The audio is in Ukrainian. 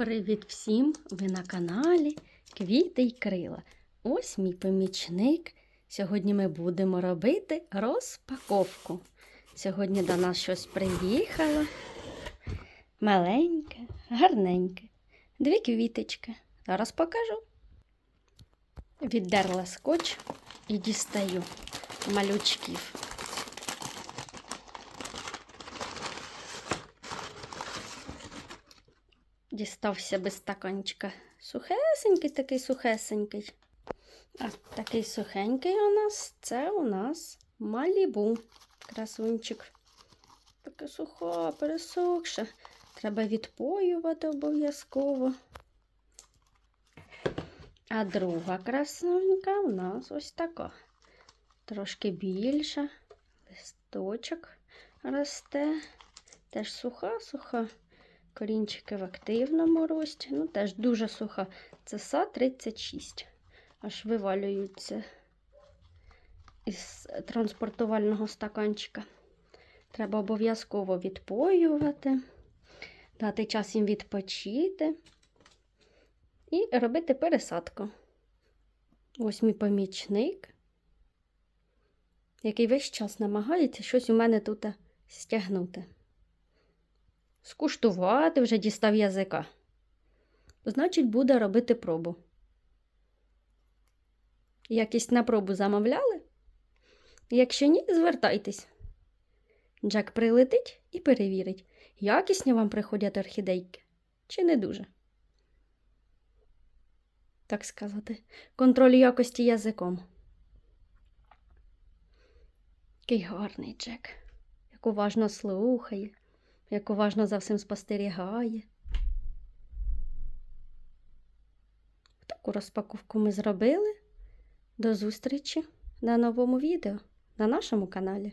Привіт всім! Ви на каналі Квіти й Крила. Ось мій помічник. Сьогодні ми будемо робити розпаковку. Сьогодні до нас щось приїхало. Маленьке, гарненьке. Дві квіточки. Зараз покажу. Віддерла скотч і дістаю малючків. Дістався без стаканчика. Сухесенький, такий сухесенький. А такий сухенький у нас це у нас малібу. Красунчик. Така суха, пересохша. Треба відпоювати обов'язково. А друга красунька у нас ось така. Трошки більша. Листочок росте. Теж суха-суха. Корінчики в активному рості. Ну, теж дуже суха. Це са 36. Аж вивалюються із транспортувального стаканчика. Треба обов'язково відпоювати, дати час їм відпочити і робити пересадку. Ось мій помічник, який весь час намагається щось у мене тут стягнути скуштувати вже дістав язика. Значить, буде робити пробу. Якість на пробу замовляли? Якщо ні, звертайтесь. Джек прилетить і перевірить, якісні вам приходять орхідейки чи не дуже. Так сказати, контроль якості язиком. Який гарний Джек, як уважно слухає як уважно за всім спостерігає. Таку розпаковку ми зробили. До зустрічі на новому відео на нашому каналі.